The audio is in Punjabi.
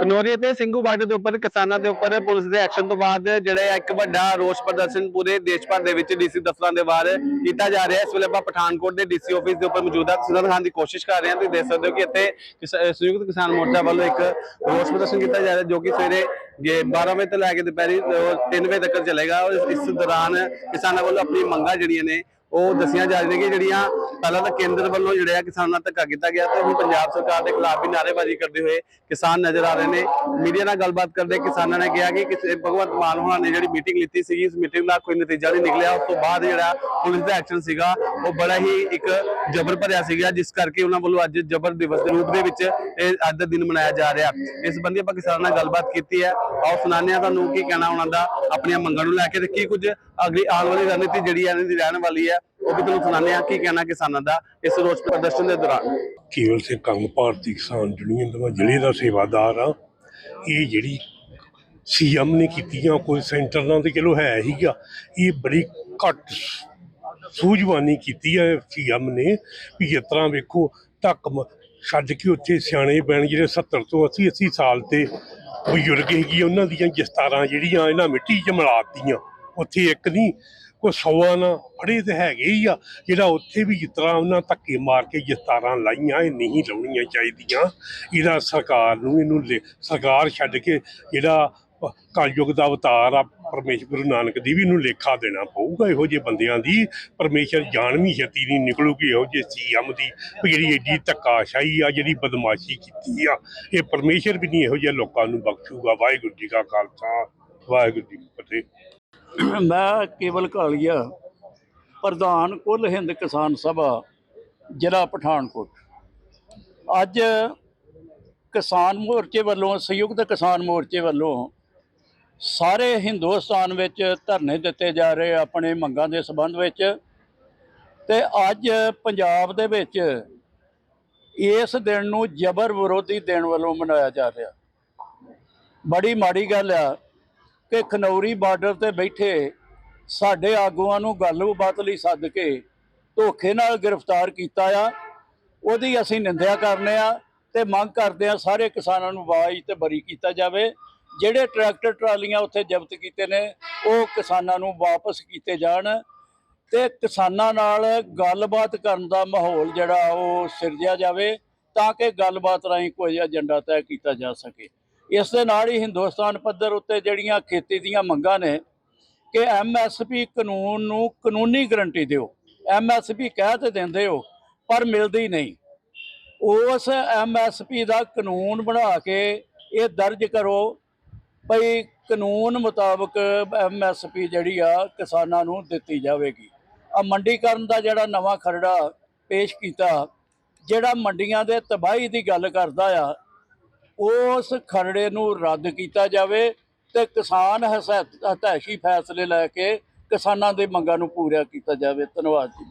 ਕਨੋਰੀਆ ਤੇ ਸਿੰਘੂ ਬਾਰਡਰ ਦੇ ਉੱਪਰ, ਕਿਸਾਨਾਂ ਦੇ ਉੱਪਰ ਪੁਲਿਸ ਦੇ ਐਕਸ਼ਨ ਤੋਂ ਬਾਅਦ ਜਿਹੜਾ ਇੱਕ ਵੱਡਾ ਰੋਸ ਪ੍ਰਦਰਸ਼ਨ ਪੂਰੇ ਦੇਸ਼ ਭਰ ਦੇ ਵਿੱਚ ਡੀਸੀ ਦਫ਼ਤਰਾਂ ਦੇ ਬਾਹਰ ਕੀਤਾ ਜਾ ਰਿਹਾ। ਹੈ ਇਸ ਵੇਲੇ ਆਪਾਂ ਪਠਾਨਕੋਟ ਦੇ ਡੀਸੀ ਆਫਿਸ ਦੇ ਉੱਪਰ ਮੌਜੂਦ ਹਾਂ। ਤੁਸੀਂ ਦਿਖਾਉਣ ਦੀ ਕੋਸ਼ਿਸ਼ ਕਰ ਰਹੇ ਹਾਂ, ਤੁਸੀਂ ਦੇਖ ਸਕਦੇ ਹੋ ਕਿ ਇੱਥੇ ਸੰਯੁਕਤ ਕਿਸਾਨ ਮੋਰਚਾ ਵੱਲੋਂ ਇੱਕ ਰੋਸ ਪ੍ਰਦਰਸ਼ਨ ਕੀਤਾ ਜਾ ਰਿਹਾ, ਜੋ ਕਿ ਸਵੇਰੇ ਜੇ 12 ਵਜੇ ਤੋਂ ਲੈ ਕੇ ਦੁਪਹਿਰੀ 3 ਵਜੇ ਤੱਕ ਚੱਲੇਗਾ। ਔਰ ਇਸ ਦੌਰਾਨ ਕਿਸਾਨਾਂ ਵੱਲੋਂ ਆਪਣੀ ਮੰਗਾਂ ਜਿਹੜੀਆਂ ਨੇ ਉਹ ਦੱਸੀਆਂ ਜਾ ਰਹੀਆਂ ਕਿ ਜਿਹੜੀਆਂ ਪਹਿਲਾਂ ਤਾਂ ਕੇਂਦਰ ਵੱਲੋਂ ਜਿਹੜਾ ਕਿਸਾਨਾਂ ਨਾਲ ਧੱਕਾ ਕੀਤਾ ਗਿਆ ਤੇ ਹੁਣ ਪੰਜਾਬ ਸਰਕਾਰ ਦੇ ਖਿਲਾਫ ਵੀ ਨਾਅਰੇਬਾਜ਼ੀ ਕਰਦੇ ਹੋਏ ਕਿਸਾਨ ਨਜ਼ਰ ਆ ਰਹੇ ਨੇ। ਮੀਡੀਆ ਨਾਲ ਗੱਲਬਾਤ ਕਰਦੇ ਕਿਸਾਨਾਂ ਨੇ ਕਿਹਾ ਕਿ ਕਿਸੇ ਭਗਵੰਤ ਮਾਨ ਹੋਣਾ ਨੇ ਜਿਹੜੀ ਮੀਟਿੰਗ ਲਿੱਤੀ ਸੀਗੀ ਇਸ ਮੀਟਿੰਗ ਦਾ ਕੋਈ ਨਤੀਜਾ ਨਹੀਂ ਨਿਕਲਿਆ। ਉਸ ਤੋਂ ਬਾਅਦ ਜਿਹੜਾ ਪੁਲਿਸ ਦਾ ਐਕਸ਼ਨ ਸੀਗਾ, ਉਹ ਬੜਾ ਹੀ ਇੱਕ ਜਬਰ ਭਰਿਆ ਸੀਗਾ, ਜਿਸ ਕਰਕੇ ਉਹਨਾਂ ਵੱਲੋਂ ਅੱਜ ਜਬਰ ਦਿਵਸ ਦੇ ਰੂਪ ਦੇ ਵਿੱਚ ਇਹ ਅੱਜ ਦਾ ਦਿਨ ਮਨਾਇਆ ਜਾ ਰਿਹਾ। ਇਸ ਸੰਬੰਧੀ ਆਪਾਂ ਕਿਸਾਨਾਂ ਨਾਲ ਗੱਲਬਾਤ ਕੀਤੀ ਹੈ। ਆਓ ਸੁਣਾਉਂਦੇ ਹਾਂ ਤੁਹਾਨੂੰ ਕੀ ਕਹਿਣਾ ਉਹਨਾਂ ਦਾ, ਆਪਣੀਆਂ ਮੰਗਾਂ ਨੂੰ ਲੈ ਕੇ ਤੇ ਕੀ ਕੁਝ ਅਗਲੀ ਆਉਣ ਵਾਲੀ ਰਣਨੀਤੀ ਜਿਹੜੀ ਹੈ, ਇਹਨਾਂ ਦੀ ਰਹਿਣ ਵਾਲੀ ਹੈ। ਉਹ ਵੀ ਤੁਹਾਨੂੰ ਸੁਣਾਉਂਦੇ ਹਾਂ ਕੀ ਕਹਿਣਾ ਕਿਸਾਨਾਂ ਦਾ ਇਸ ਰੋਸ ਪ੍ਰਦਰਸ਼ਨ ਦੇ ਦੌਰਾਨ। ਕੇਵਲ ਸਿੰਘ ਕੰਮ ਭਾਰਤੀ ਕਿਸਾਨ ਯੂਨੀਅਨ ਦਾ ਜ਼ਿਲ੍ਹੇ ਦਾ ਸੇਵਾਦਾਰ ਆ ਇਹ ਜਿਹੜੀ ਸੀਐਮ ਨੇ ਕੀਤੀਆਂ ਕੋਈ ਸੈਂਟਰ ਨਾਲ ਤੇ ਚਲੋ ਹੈ ਹੀਗਾ, ਇਹ ਬੜੀ ਘੱਟ ਸੂਝਵਾਨੀ ਕੀਤੀ ਹੈ ਸੀਐਮ ਨੇ ਵੀ ਜਿਸ ਤਰ੍ਹਾਂ ਵੇਖੋ ਧੱਕ ਛੱਡ ਕੇ ਉੱਥੇ ਸਿਆਣੇ ਬੈਣ ਜਿਹੜੇ 70 ਤੋਂ 80 80 ਸਾਲ ਤੇ ਬਜ਼ੁਰਗ ਹੈਗੀ ਉਹਨਾਂ ਦੀਆਂ ਜਸਤਾਰਾਂ ਜਿਹੜੀਆਂ ਇਹਨਾਂ ਮਿੱਟੀ 'ਚ ਮਿਲਾ ਦਿੱਤੀਆਂ, ਉੱਥੇ ਇੱਕ ਨਹੀਂ ਕੋਈ ਸੌਆਂ ਨਾ, ਫੜੇ ਤੇ ਹੈਗੇ ਹੀ ਆ। ਜਿਹੜਾ ਉੱਥੇ ਵੀ ਜਿਸ ਤਰ੍ਹਾਂ ਉਹਨਾਂ ਧੱਕੇ ਮਾਰ ਕੇ ਜਸਤਾਰਾਂ ਲਾਈਆਂ, ਇਹ ਨਹੀਂ ਲਾਉਣੀਆਂ ਚਾਹੀਦੀਆਂ। ਇਹਦਾ ਸਰਕਾਰ ਨੂੰ ਇਹਨੂੰ ਲੈ- ਸਰਕਾਰ ਛੱਡ ਕੇ ਜਿਹੜਾ ਪ- ਕਲਯੁਗ ਦਾ ਅਵਤਾਰ ਆ ਪਰਮੇਸ਼ਰ ਗੁਰੂ ਨਾਨਕ ਦੀ ਵੀ ਇਹਨੂੰ ਲੇਖਾ ਦੇਣਾ ਪਊਗਾ। ਇਹੋ ਜਿਹੇ ਬੰਦਿਆਂ ਦੀ ਪਰਮੇਸ਼ਰ ਜਾਣ ਵੀ ਛੇਤੀ ਨਹੀਂ ਨਿਕਲੂਗੀ। ਇਹੋ ਜਿਹੇ ਸੀਐਮ ਦੀ ਵੀ ਜਿਹੜੀ ਏਡੀ ਧੱਕਾਸ਼ਾਹੀ ਆ, ਜਿਹੜੀ ਬਦਮਾਸ਼ੀ ਕੀਤੀ ਆ, ਇਹ ਪਰਮੇਸ਼ਰ ਵੀ ਨਹੀਂ ਇਹੋ ਜਿਹੇ ਲੋਕਾਂ ਨੂੰ ਬਖਸ਼ੂਗਾ। ਵਾਹਿਗੁਰੂ ਜੀ ਕਾ ਖਾਲਸਾ, ਵਾਹਿਗੁਰੂ ਜੀ ਕੀ ਫਤਿਹ। ਮੈਂ ਕੇਵਲ ਕਾਲੀਆ ਪ੍ਰਧਾਨ ਕੁੱਲ ਹਿੰਦ ਕਿਸਾਨ ਸਭਾ, ਜ਼ਿਲ੍ਹਾ ਪਠਾਨਕੋਟ। ਅੱਜ ਕਿਸਾਨ ਮੋਰਚੇ ਵੱਲੋਂ, ਸੰਯੁਕਤ ਕਿਸਾਨ ਮੋਰਚੇ ਵੱਲੋਂ ਸਾਰੇ ਹਿੰਦੁਸਤਾਨ ਵਿੱਚ ਧਰਨੇ ਦਿੱਤੇ ਜਾ ਰਹੇ ਆਪਣੇ ਮੰਗਾਂ ਦੇ ਸੰਬੰਧ ਵਿੱਚ ਤੇ ਅੱਜ ਪੰਜਾਬ ਦੇ ਵਿੱਚ ਇਸ ਦਿਨ ਨੂੰ ਜਬਰ ਵਿਰੋਧੀ ਦਿਨ ਵੱਲੋਂ ਮਨਾਇਆ ਜਾ ਰਿਹਾ। ਬੜੀ ਮਾੜੀ ਗੱਲ ਆ। ਕਿ ਖਨੌਰੀ ਬਾਰਡਰ ਤੇ ਬੈਠੇ ਸਾਡੇ ਆਗੂਆਂ ਨੂੰ ਗੱਲਬਾਤ ਲਈ ਸੱਦ ਕੇ ਧੋਖੇ ਨਾਲ ਗ੍ਰਿਫਤਾਰ ਕੀਤਾ ਆ। ਉਹਦੀ ਅਸੀਂ ਨਿੰਦਿਆ ਕਰਨੇ ਆ ਤੇ ਮੰਗ ਕਰਦੇ ਆ ਸਾਰੇ ਕਿਸਾਨਾਂ ਨੂੰ ਆਵਾਜ਼ ਤੇ ਬਰੀ ਕੀਤਾ ਜਾਵੇ। ਜਿਹੜੇ ਟਰੈਕਟਰ ਟਰਾਲੀਆਂ ਉੱਥੇ ਜ਼ਬਤ ਕੀਤੇ ਨੇ, ਉਹ ਕਿਸਾਨਾਂ ਨੂੰ ਵਾਪਸ ਕੀਤੇ ਜਾਣ ਤੇ ਕਿਸਾਨਾਂ ਨਾਲ ਗੱਲਬਾਤ ਕਰਨ ਦਾ ਮਾਹੌਲ ਜਿਹੜਾ ਉਹ ਸਿਰਜਿਆ ਜਾਵੇ ਤਾਂ ਕਿ ਗੱਲਬਾਤ ਰਾਹੀਂ ਕੋਈ ਏਜੰਡਾ ਤੈਅ ਕੀਤਾ ਜਾ ਸਕੇ। ਇਸ ਦੇ ਨਾਲ ਹੀ ਹਿੰਦੁਸਤਾਨ ਪੱਧਰ ਉੱਤੇ ਜਿਹੜੀਆਂ ਖੇਤੀ ਦੀਆਂ ਮੰਗਾਂ ਨੇ ਕਿ ਐਮਐਸਪੀ ਕਾਨੂੰਨ ਨੂੰ ਕਾਨੂੰਨੀ ਗਰੰਟੀ ਦਿਓ। ਐਮਐਸਪੀ ਕਹਿ ਤੇ ਦਿੰਦੇ ਹੋ, ਪਰ ਮਿਲਦੀ ਨਹੀਂ। ਉਸ ਐਮਐਸਪੀ ਦਾ ਕਾਨੂੰਨ ਬਣਾ ਕੇ ਇਹ ਦਰਜ ਕਰੋ ਭਈ ਕਾਨੂੰਨ ਮੁਤਾਬਕ ਐਮਐਸਪੀ ਜਿਹੜੀ ਆ ਕਿਸਾਨਾਂ ਨੂੰ ਦਿੱਤੀ ਜਾਵੇਗੀ। ਆ ਮੰਡੀਕਰਨ ਦਾ ਜਿਹੜਾ ਨਵਾਂ ਖਰੜਾ ਪੇਸ਼ ਕੀਤਾ, ਜਿਹੜਾ ਮੰਡੀਆਂ ਦੇ ਤਬਾਹੀ ਦੀ ਗੱਲ ਕਰਦਾ ਆ ਉਸ ਖਰੜੇ ਨੂੰ ਰੱਦ ਕੀਤਾ ਜਾਵੇ ਤੇ ਕਿਸਾਨ ਹਸੈ- ਹਤੈਸ਼ੀ ਫੈਸਲੇ ਲੈ ਕੇ ਕਿਸਾਨਾਂ ਦੇ ਮੰਗਾਂ ਨੂੰ ਪੂਰਾ ਕੀਤਾ ਜਾਵੇ। ਧੰਨਵਾਦ ਜੀ।